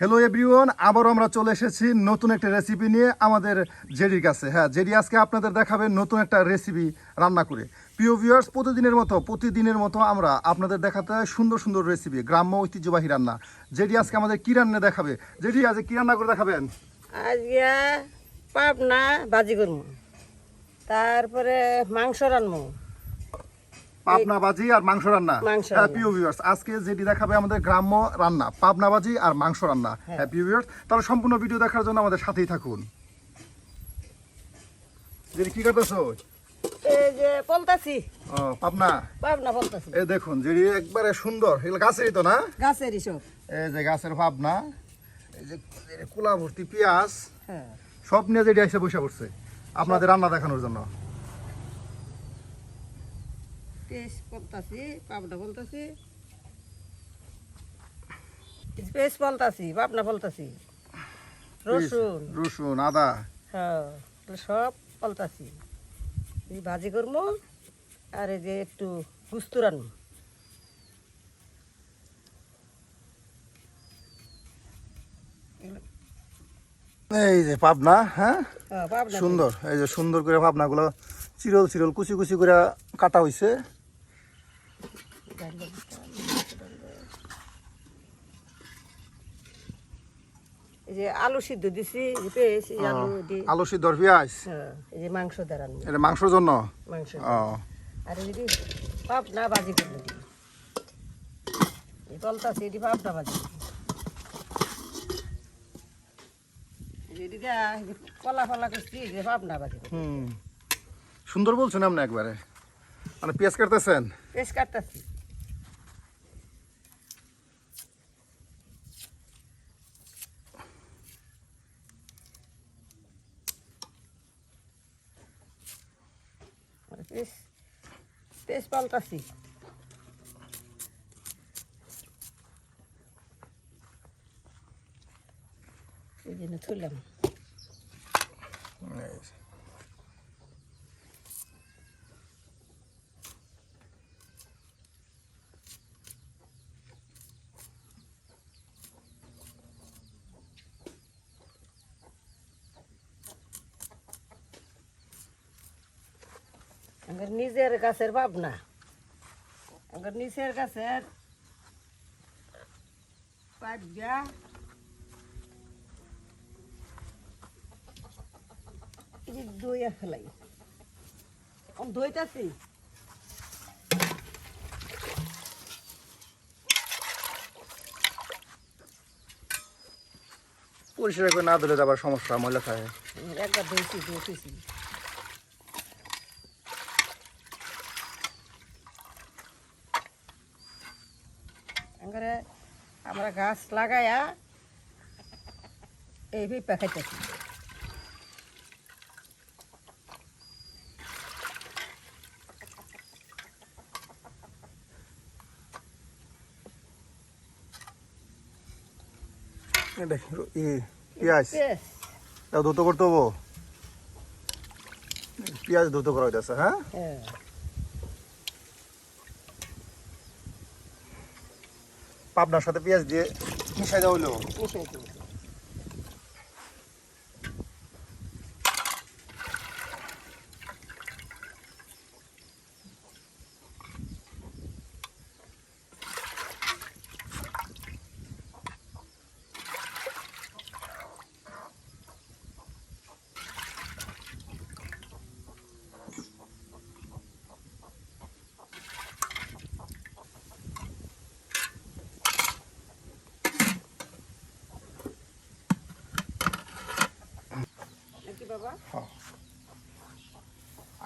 Hello everyone আবারও আমরা চলে এসেছি নতুন একটা রেসিপি নিয়ে আমাদের জেডির কাছে। হ্যাঁ জেডি আজকে আপনাদের দেখাবে নতুন একটা রেসিপি রান্না করে। প্রিয় ভিউয়ার্স প্রতিদিনের মতো প্রতিদিনের মতো আমরা আপনাদের দেখাতে সুন্দর সুন্দর রেসিপি গ্রাম্য ঐতিহ্যবাহী রান্না। জেডি আজকে আমাদের কি রান্না দেখাবে? জেডি আজকে কি রান্না করে দেখাবেন? আজকে পাবনা ভাজি করব। তারপরে মাংস রানবো। পাবনা বাজি আর মাংস রান্না। হ্যাঁ ভিউয়ার্স আজকে যেটি দেখাবে আমাদের গ্রাম্য রান্না পাবনা বাজি আর মাংস রান্না। হ্যাঁ। ভিউয়ার্স তাহলে সম্পূর্ণ ভিডিও দেখার জন্য আমাদের সাথেই থাকুন। কি করতেছো? এই যে পলতাছি ও পাবনা? পাবনা পলতাছি এই দেখুন যে একবারে সুন্দর। এগুলো গাছেরই তো না? গাছেরই সব। এই যে গাছের এই যে কুলা ভর্তি পেঁয়াজ হ্যাঁ। সব নিয়ে যেটি এসে বসে পড়ছে আপনাদের রান্না দেখানোর জন্য। পেস্ট পলতাছি পাবনা পলতাছি। পেস্ট পলতাছি পাবনা পলতাছি। রসুন। রসুন আদা। হ্যাঁ সব পলতাছি। এই ভাজি করব আর এই যে একটু গুস্তু রানবো এই যে পাবনা হ্যাঁ? হ্যাঁ সুন্দর এই যে সুন্দর করে পাবনাগুলো চিরল চিরল কুচি কুচি করে কাটা হয়েছে এই যে আলু সিদ্ধ দিছি পেঁয়াজ আলু দি আলু সিদ্ধর পেঁয়াজ? হ্যাঁ এই যে মাংস দাঁড়ান এটা মাংসর জন্য? মাংস আর এই যে ভাজি দি এই এটি ভাজি এই যে কলা ফলা করছি যে ভাজি করব হুম। সুন্দর বলছেন আপনি একবারে। মানে পেঁয়াজ কাটতেছেন? পেঁয়াজ কাটতাছি। পেঁয়াজ পেঁয়াজ পাল্টাছি। এই জন্য থুলাম এই যে। আমার নিজের গাছের ভাবনা। আমার নিজের গাছের পাটগা দইয়া ফেলাই। পরিষ্কার করে না দিলে আবার সমস্যা ময়লা খায়। একবার ধুইছি ধুইছি আঙ্গারে আমরা গাছ লাগায়া এই পিপা খাইতেছি পেঁয়াজ। দ্রুত করতে হব? পেঁয়াজ দ্রুত করা হইতেছে হ্যাঁ। পাবনার সাথে পেঁয়াজ দিয়ে মিশাই দেওয়া হইল?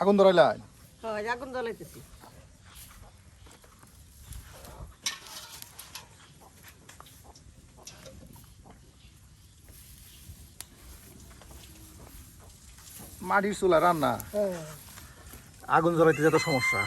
আগুন ধরাইলাই হয় আগুন ধরাইতেছি মাটির চুলা রান্না। হ্যাঁ। আগুন জ্বলাইতে যত সমস্যা।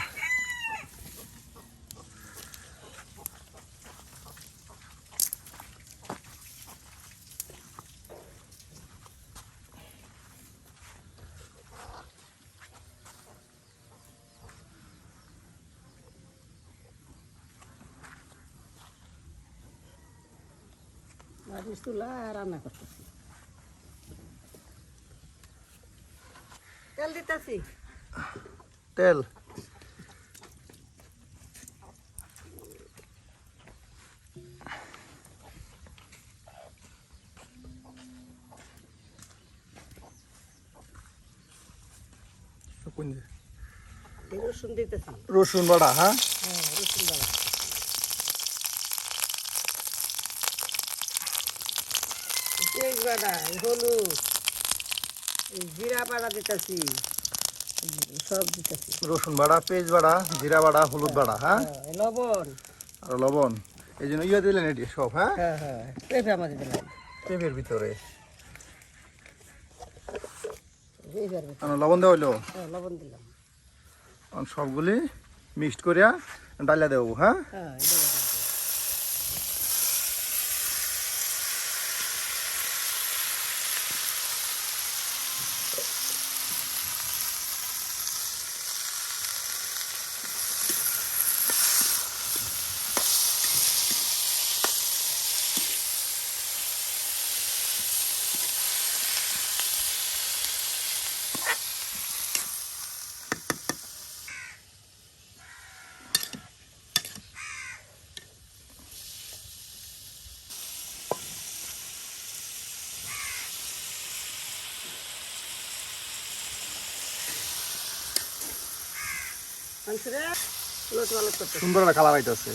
গ্যাসের চুলা রান্না করতেছি। তেল দিতেছি। তেল। রসুন দিতেছি। রসুন বাটা হ্যাঁ হ্যাঁ রসুন বাড়া বাড়া হলুদ জিরা বাড়া দিতেছি। সব দিতেছি। রসুন বাটা পেঁয়াজ বাটা জিরা বাটা হলুদ বাটা হ্যাঁ? হ্যাঁ, লবণ। আর লবণ। এই জন্য ইয়ে দিলেন এটি সব হ্যাঁ? হ্যাঁ হ্যাঁ পেঁপে আমাদের ভিতরে। পেঁপের ভিতরে। লবণ দেওয়া হইল? হ্যাঁ লবণ দিলাম। সবগুলি মিক্সড করিয়া ডালিয়া দেবো হ্যাঁ? হ্যাঁ সুন্দর একটা কালার আইতেছে।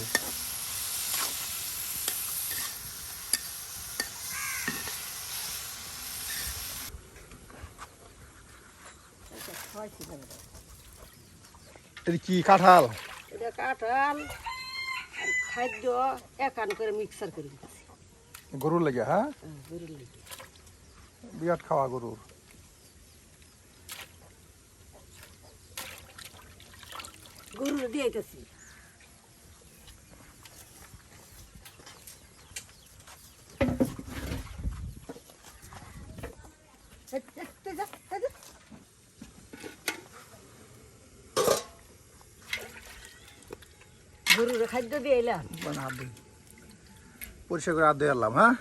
খাওয়াইছি কি কাঁঠাল? এটা কাঁঠাল খাদ্য একান করে মিক্সার করে গরুর লেগে হ্যাঁ? হ্যাঁ গরুর লেগে। বিরাট খাওয়া গরুর। গরুর দিয়ে আইতেছি গরুর খাদ্য দিয়ে এলাম। পরিষ্কার করে হাত দিয়ে আনলাম হ্যাঁ?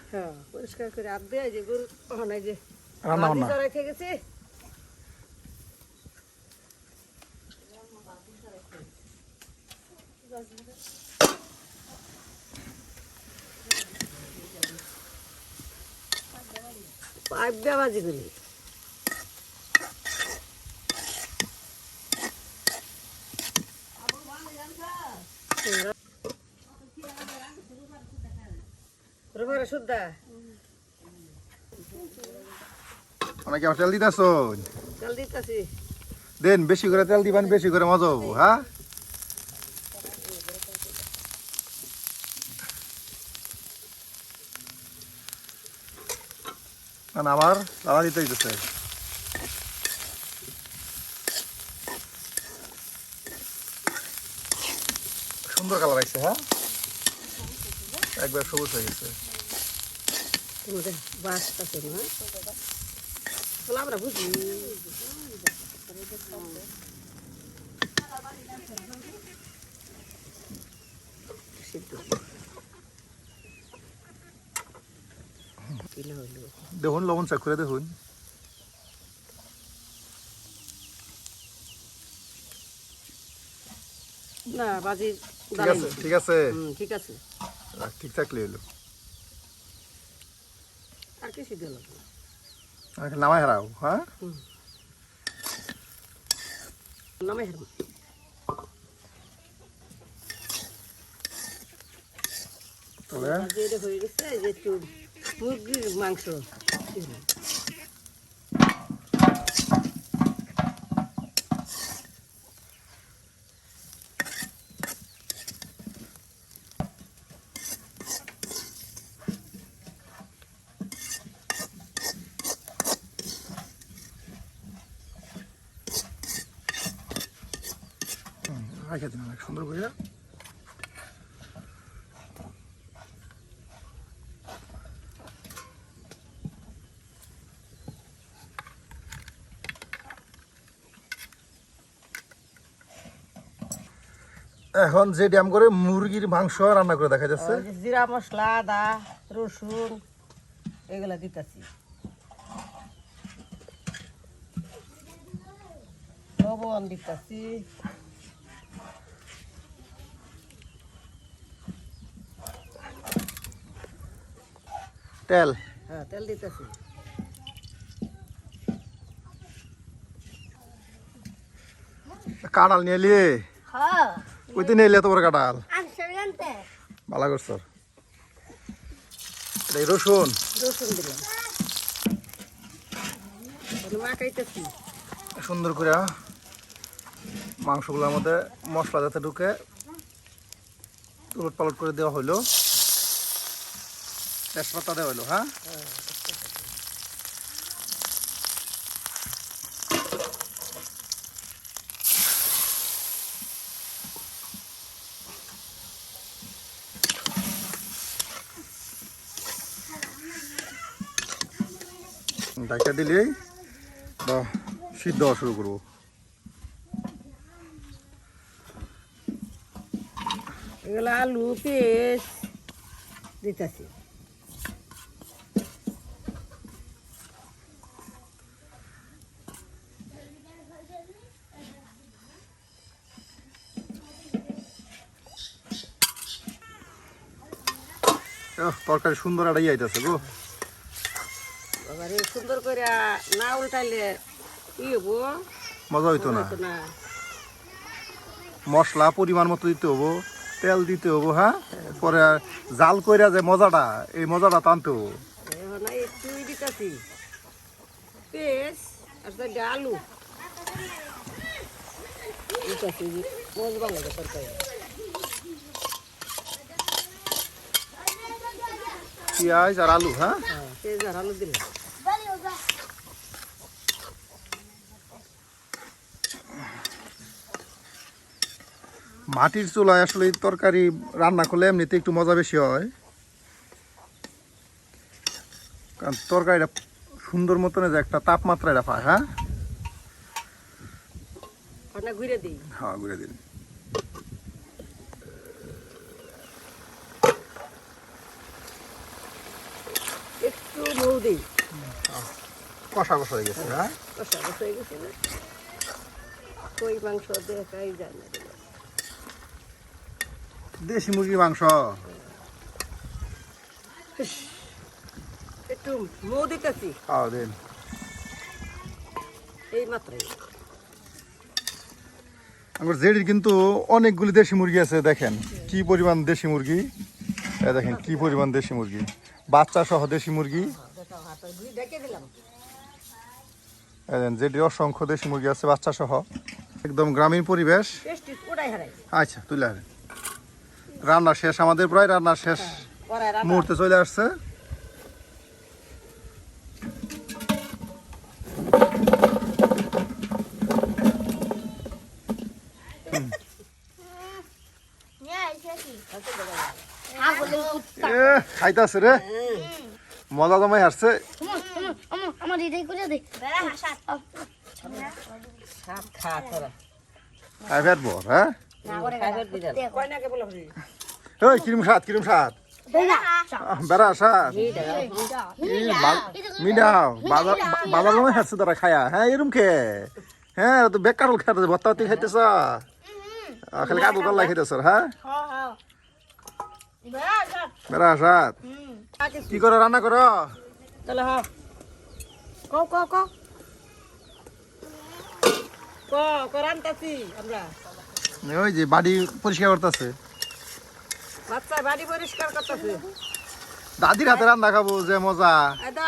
পরিষ্কার করে আর দেয় যে গরু যে রান্না থেকে গেছে পাইপ দিয়ে বাজি করি রোববার অনেকে তেল দিতেছ চাল দিতেছি। দেন বেশি করে তেল দিবেন বেশি করে মজা হব হ্যাঁ? মানে আমার দাদা দিতে দিতেছে সুন্দর কালার আসছে হ্যাঁ? একবার সবুজ হয়ে গেছে। আমরা বুঝি। সিদ্ধ কিলো হলো দেখুন লবণ চেক করে দেখুন না বাজি ঠিক আছে ঠিক আছে ঠিক আছে ঠিক থাকলে হলো আর কি সিদ্ধ আর নামাই হারাও হ্যাঁ নামে হেরম তবে বাজি এটা হয়ে গেছে এই যে একটু মুরগির মাংস দিলাম। রেখে দিন অনেক সুন্দর করে এখন যে ড্যাম করে মুরগির মাংস রান্না করে দেখা যাচ্ছে জিরা মশলা আদা রসুন এগুলা দিতেছি। লবণ দিতেছি। তেল? হ্যাঁ তেল দিতেছি। কাঁড়াল নিয়ে হ্যাঁ। কইতে নিয়ে এলি এত বড় কাঁড়াল ভালো করছ। এই রসুন। সুন্দর করে মাংসগুলোর মধ্যে মশলা যাতে ঢুকে উলট পালট করে দেওয়া হইল। তেজপাতা দেওয়া হইল হ্যাঁ। ডাইকা দিলেই বা সিদ্ধ হওয়া শুরু করব। এগুলো আলু পেঁয়াজ দিতেছি। তরকারি সুন্দর একটা ইয়ে আইতেছে গো। সুন্দর করে না উল্টাইলে কি হব? মজা হইতো না। মশলা পরিমাণ মতো দিতে হব তেল দিতে হব হ্যাঁ? পরে জাল কইরা যে মজাটা এই মজাটা টানতে হব। এখন পেঁয়াজ আর আলু। পেঁয়াজ আর আলু হ্যাঁ? হ্যাঁ পেঁয়াজ আর আলু দিলাম। মাটির চুলায় আসলে তরকারি রান্না করলে এমনিতে একটু মজা বেশি হয়। কারণ তরকারিটা সুন্দর মতন যে একটা তাপমাত্রা এটা পায় হ্যাঁ ঘুরে দিই। হ্যাঁ ঘুরে দিন। একটু মৌ দিই। কষা কষা হয়ে গেছে হ্যাঁ? কষা কষা হয়ে গেছে কই মাংস দেখাই যায় না দেশি মুরগির মাংস। একটু মৌ দিতেছি। খাওয়া দিন। এই মাত্রাই। আমার জেডির কিন্তু অনেকগুলি দেশি মুরগি আছে দেখেন। কি পরিমাণ দেশি মুরগি? দেখেন কি পরিমাণ দেশি মুরগি? বাচ্চা সহ দেশি মুরগি। জেডির অসংখ্য দেশি মুরগি আছে বাচ্চা সহ একদম গ্রামীণ পরিবেশ। হারাই আচ্ছা তুলে আনেন। রান্না শেষ আমাদের প্রায় রান্না শেষ মুহূর্তে চলে আসছে। খাইতাছে রে। মজা জমাই আসছে। আমার এটাই করে দে সাপ খা তোরা খাই ফেট হ্যাঁ? ওই কিরম সাত কিরম সাত বেড়া। সাত মিডাও বাজার জমাই আসছে তারা খায়া? হ্যাঁ এরম খে। হ্যাঁ তো বেকার খেতে ভত্তাতি খাইতেছ? খালি কাদু কাল্লাই খাইতেছ হ্যাঁ? বেড়া সাত কি করো রান্না করো? তাহলে হ। ক ক ক ক করানতাছি আমরা। ওই যে বাড়ি পরিষ্কার করতেছে। বাচ্চা বাড়ি পরিষ্কার করতেছে। দাদির হাতে রান্না খাব যে মজা। এদা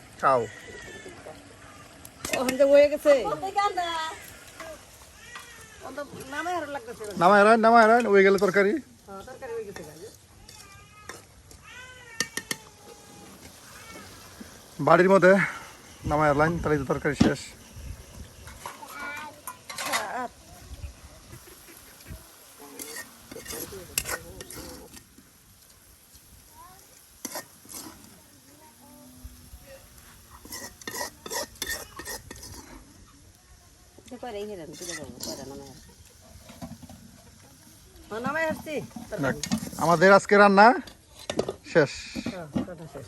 খাও। হয়ে নামায় নামায় ওই গেলে তরকারি। হ্যাঁ, তরকারি হয়ে গেছে গাইজ। বাড়ির মধ্যে নামায় হারলাম তাহলে তরকারি শেষ। হ্যাঁ, নামাই আসছি। আমাদের আজকে রান্না শেষ। হ্যাঁ, শেষ।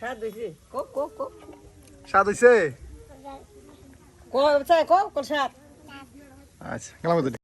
সাত হয়েছে কো কো কো স্বাদ হয়েছে কো আচ্ছা গেলাম